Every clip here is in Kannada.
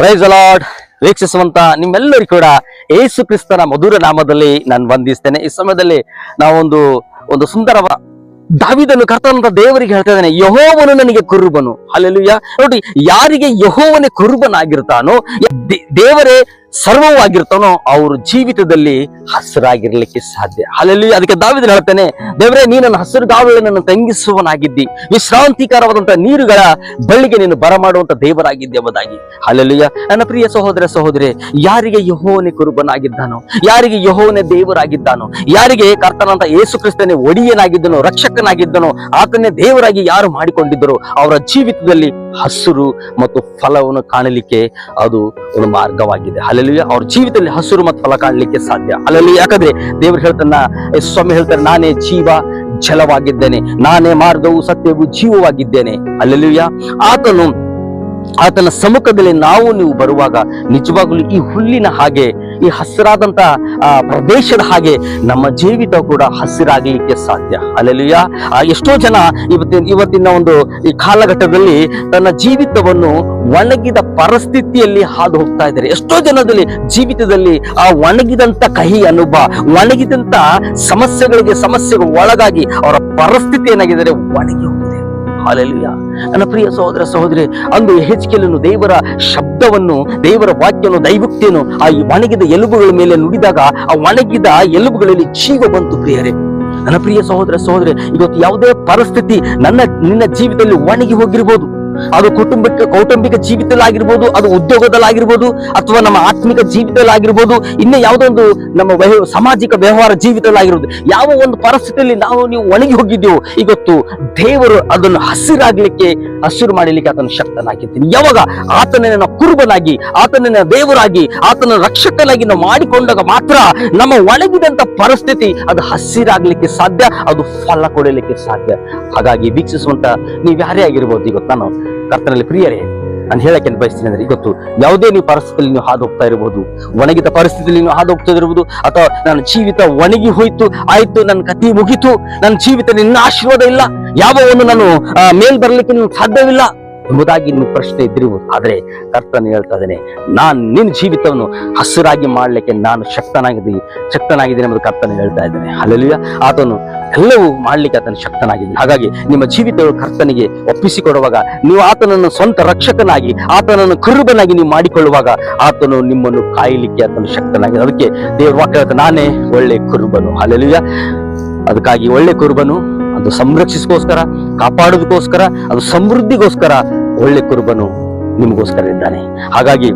ಪ್ರೈಸ್ ಅಲಾಡ್ ವೀಕ್ಷಿಸುವಂತ ನಿಮ್ಮೆಲ್ಲರಿಗೂ ಕೂಡ ಏಸು ಕ್ರಿಸ್ತನ ಮಧುರ ನಾಮದಲ್ಲಿ ನಾನು ವಂದಿಸ್ತೇನೆ. ಈ ಸಮಯದಲ್ಲಿ ನಾವೊಂದು, ಒಂದು ಸುಂದರವಾದ ದಾವಿದನ್ನು ಕರ್ತನಂತ ದೇವರಿಗೆ ಹೇಳ್ತಾ ಇದ್ದಾನೆ, ಯಹೋವನು ನನಗೆ ಕುರುಬನು. ಅಲ್ಲೆಲ್ಲುಯ್ಯ ನೋಡಿ, ಯಾರಿಗೆ ಯಹೋವನೇ ಕುರುಬನಾಗಿರ್ತಾನೋ ದೇವರೇ ಸರ್ವವಾಗಿರ್ತಾನೋ ಅವ್ರ ಜೀವಿತದಲ್ಲಿ ಹಸಿರಾಗಿರ್ಲಿಕ್ಕೆ ಸಾಧ್ಯ. ಅಲ್ಲಲ್ಲಿ ಅದಕ್ಕೆ ದಾವಿದ ಹೇಳ್ತೇನೆ, ದೇವರೇ, ನೀ ನನ್ನ ಹಸಿರುಗಾವಲನ್ನು ತಂಗಿಸುವನಾಗಿದ್ದಿ. ವಿಶ್ರಾಂತಿಕರವಾದಂತಹ ನೀರುಗಳ ಬಳ್ಳಿಗೆ ನೀನು ಬರಮಾಡುವಂತ ದೇವರಾಗಿದ್ದೆ ಎಂಬುದಾಗಿ. ಅಲ್ಲಲ್ಲಿಯ ನನ್ನ ಪ್ರಿಯ ಸಹೋದರ, ಸಹೋದರಿ, ಯಾರಿಗೆ ಯಹೋವನೇ ಕುರುಬನಾಗಿದ್ದಾನೋ, ಯಾರಿಗೆ ಯಹೋವನೇ ದೇವರಾಗಿದ್ದಾನೋ, ಯಾರಿಗೆ ಕರ್ತನಂತ ಯೇಸು ಕ್ರಿಸ್ತನೇ ಒಡಿಯನಾಗಿದ್ದನೋ, ರಕ್ಷಕನಾಗಿದ್ದನೋ, ಆತನೇ ದೇವರಾಗಿ ಯಾರು ಮಾಡಿಕೊಂಡಿದ್ದರೋ, ಅವರ ಜೀವಿತದಲ್ಲಿ ಹಸಿರು ಮತ್ತು ಫಲವನ್ನು ಕಾಣಲಿಕ್ಕೆ ಅದು ಒಂದು ಮಾರ್ಗವಾಗಿದೆ. ಅಲ್ಲೆಲ್ಲ ಅವ್ರ ಜೀವಿತದಲ್ಲಿ ಹಸಿರು ಮತ್ತು ಫಲ ಕಾಣಲಿಕ್ಕೆ ಸಾಧ್ಯ. ಅಲ್ಲೆಲ್ಲಿ ಯಾಕಂದ್ರೆ ದೇವರು ಹೇಳ್ತಾನ ಸ್ವಾಮಿ ಹೇಳ್ತಾರೆ, ನಾನೇ ಜೀವ ಜಲವಾಗಿದ್ದೇನೆ, ನಾನೇ ಮಾರ್ಗವು ಸತ್ಯವು ಜೀವವಾಗಿದ್ದೇನೆ. ಅಲ್ಲಲ್ಲಿಯ ಆತನು ಆತನ ಸಮ್ಮುಖದಲ್ಲಿ ನಾವು ನೀವು ಬರುವಾಗ ನಿಜವಾಗಲೂ ಈ ಹುಲ್ಲಿನ ಹಾಗೆ, ಈ ಹಸಿರಾದಂತ, ಆ, ಪ್ರದೇಶದ ಹಾಗೆ ನಮ್ಮ ಜೀವಿತ ಕೂಡ ಹಸಿರಾಗಲಿಕ್ಕೆ ಸಾಧ್ಯ. ಅಲ್ಲೆಲ್ಲುಯ್ಯ ಆ, ಎಷ್ಟೋ ಜನ ಇವತ್ತಿನ ಇವತ್ತಿನ ಒಂದು ಈ ಕಾಲಘಟ್ಟದಲ್ಲಿ ತನ್ನ ಜೀವಿತವನ್ನು ಒಣಗಿದ ಪರಿಸ್ಥಿತಿಯಲ್ಲಿ ಹಾದು ಹೋಗ್ತಾ ಇದ್ದಾರೆ. ಎಷ್ಟೋ ಜನದಲ್ಲಿ ಜೀವಿತದಲ್ಲಿ ಆ ಒಣಗಿದಂತ ಕಹಿ ಅನುಭವ, ಒಣಗಿದಂತ ಸಮಸ್ಯೆಗಳಿಗೆ ಸಮಸ್ಯೆಗಳು ಒಳಗಾಗಿ ಅವರ ಪರಿಸ್ಥಿತಿ ಏನಾಗಿದ್ದಾರೆ? ಒಣಗಿ ಹೋಗಿದೆ ಹಾಲೆಲುಯ್ಯ ನನ್ನ ಪ್ರಿಯ ಸಹೋದರ ಸಹೋದರಿ, ಅಂದು ಹೆಚ್ಕೆಲನ್ನು ದೇವರ ಶಬ್ದವನ್ನು, ದೇವರ ವಾಕ್ಯವನ್ನು, ದೈವಕ್ತಿಯನ್ನು ಆ ಒಣಗಿದ ಎಲುಬುಗಳ ಮೇಲೆ ನುಡಿದಾಗ ಆ ಒಣಗಿದ ಎಲುಬುಗಳಲ್ಲಿ ಜೀವ ಬಂತು ಪ್ರಿಯರೇ. ನನ್ನ ಪ್ರಿಯ ಸಹೋದರ ಸಹೋದರಿ, ಇವತ್ತು ಯಾವುದೇ ಪರಿಸ್ಥಿತಿ ನನ್ನ, ನಿನ್ನ ಜೀವಿತದಲ್ಲಿ ಒಣಗಿ ಹೋಗಿರ್ಬೋದು. ಅದು ಕುಟುಂಬಕ್ಕೆ ಕೌಟುಂಬಿಕ ಜೀವಿತದಲ್ಲಾಗಿರ್ಬೋದು, ಅದು ಉದ್ಯೋಗದಲ್ಲಾಗಿರ್ಬೋದು, ಅಥವಾ ನಮ್ಮ ಆತ್ಮಿಕ ಜೀವಿತದಲ್ಲಾಗಿರ್ಬೋದು, ಇನ್ನ ಯಾವುದೋ ಒಂದು ನಮ್ಮ ಸಾಮಾಜಿಕ ವ್ಯವಹಾರ ಜೀವಿತದಲ್ಲಾಗಿರ್ಬೋದು, ಯಾವ ಒಂದು ಪರಿಸ್ಥಿತಿಯಲ್ಲಿ ನಾವು ನೀವು ಒಣಗಿ ಹೋಗಿದ್ದೆವು ಇವತ್ತು ದೇವರು ಅದನ್ನು ಹಸಿರಾಗ್ಲಿಕ್ಕೆ, ಹಸಿರು ಮಾಡಲಿಕ್ಕೆ ಆತನ ಶಕ್ತನಾಗಿರ್ತೀನಿ. ಯಾವಾಗ ಆತನನ್ನ ಕುರುಬನಾಗಿ ಆತನನ್ನ ದೇವರಾಗಿ, ಆತನ ರಕ್ಷಕನಾಗಿ ನಾವು ಮಾಡಿಕೊಂಡಾಗ ಮಾತ್ರ ನಮ್ಮ ಒಣಗಿದಂತ ಪರಿಸ್ಥಿತಿ ಅದು ಹಸಿರಾಗ್ಲಿಕ್ಕೆ ಸಾಧ್ಯ, ಅದು ಫಲ ಕೊಡಲಿಕ್ಕೆ ಸಾಧ್ಯ. ಹಾಗಾಗಿ ವೀಕ್ಷಿಸುವಂತ ನೀವು ಯಾರೇ ಆಗಿರ್ಬೋದು ಇವತ್ತು ನಾನು ಕರ್ತನಲ್ಲಿ ಪ್ರಿಯರೇ, ನಾನು ಹೇಳಕ್ಕೆ ಬಯಸ್ತೀನಿ ಅಂದ್ರೆ ಇವತ್ತು ಯಾವುದೇ ನೀವು ಪರಿಸ್ಥಿತಿಯಲ್ಲಿ ನೀವು ಹಾದು ಹೋಗ್ತಾ ಇರಬಹುದು, ಒಣಗಿದ ಪರಿಸ್ಥಿತಿಯಲ್ಲಿ ನೀವು ಹಾದು ಹೋಗ್ತಾ ಇರಬಹುದು, ಅಥವಾ ನನ್ನ ಜೀವಿತ ಒಣಗಿ ಹೋಯ್ತು, ಆಯ್ತು, ನನ್ನ ಕತಿ ಮುಗಿತು, ನನ್ನ ಜೀವಿತ ನಿನ್ನ ಆಶೀರ್ವಾದ ಇಲ್ಲ ಯಾವ ಒಂದು ನಾನು ಮೇಲ್ ಬರ್ಲಿಕ್ಕೆ ನಿಮ್ಗೆ ಸಾಧ್ಯವಿಲ್ಲ ಎಂಬುದಾಗಿ ನಿಮ್ಮ ಪ್ರಶ್ನೆ ಇದ್ದಿರಬಹುದು. ಆದ್ರೆ ಕರ್ತನ ಹೇಳ್ತಾ ಇದ್ದೇನೆ, ನಾನು ನಿನ್ನ ಜೀವಿತವನ್ನು ಹಸಿರಾಗಿ ಮಾಡ್ಲಿಕ್ಕೆ ನಾನು ಶಕ್ತನಾಗಿದ್ದೀನಿ ಶಕ್ತನಾಗಿದ್ದೀನಿ ಎಂಬುದು ಕರ್ತನ ಹೇಳ್ತಾ ಇದ್ದೇನೆ. ಅಲ್ಲಿಯ ಆತನು ಎಲ್ಲವೂ ಮಾಡಲಿಕ್ಕೆ ಆತನ ಶಕ್ತನಾಗಿದ್ದೀನಿ. ಹಾಗಾಗಿ ನಿಮ್ಮ ಜೀವಿತಗಳು ಕರ್ತನಿಗೆ ಒಪ್ಪಿಸಿಕೊಡುವಾಗ ನೀವು ಆತನನ್ನು ಸ್ವಂತ ರಕ್ಷಕನಾಗಿ, ಆತನನ್ನು ಕುರುಬನಾಗಿ ನೀವು ಮಾಡಿಕೊಳ್ಳುವಾಗ ಆತನು ನಿಮ್ಮನ್ನು ಕಾಯಲಿಕ್ಕೆ ಆತನ ಶಕ್ತನಾಗಿದೆ ಅದಕ್ಕೆ ದೇವ್ರ ವಾಕ್ಯ ನಾನೇ ಒಳ್ಳೆ ಕುರುಬನು. ಅಲ್ಲೆಲ್ಲ ಅದಕ್ಕಾಗಿ ಒಳ್ಳೆ ಕುರುಬನು, ಅದು ಸಂರಕ್ಷಿಸೋಸ್ಕರ ಕಾಪಾಡೋದಕ್ಕೋಸ್ಕರ, ಅದು ಸಮೃದ್ಧಿಗೋಸ್ಕರ ಒಳ್ಳೆ ಕುರುಬನು ನಿಮಗೋಸ್ಕರ ಇದ್ದಾನೆ. ಹಾಗಾಗಿ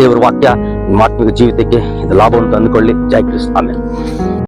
ದೇವರ ವಾಕ್ಯ ನಿಮ್ಮ ಆತ್ಮಿಕ ಜೀವಿತಕ್ಕೆ ಇದು ಲಾಭವನ್ನು ತಂದುಕೊಳ್ಳಿ. ಜೈ ಕ್ರಿಸ್ತ. ಆಮೇಲೆ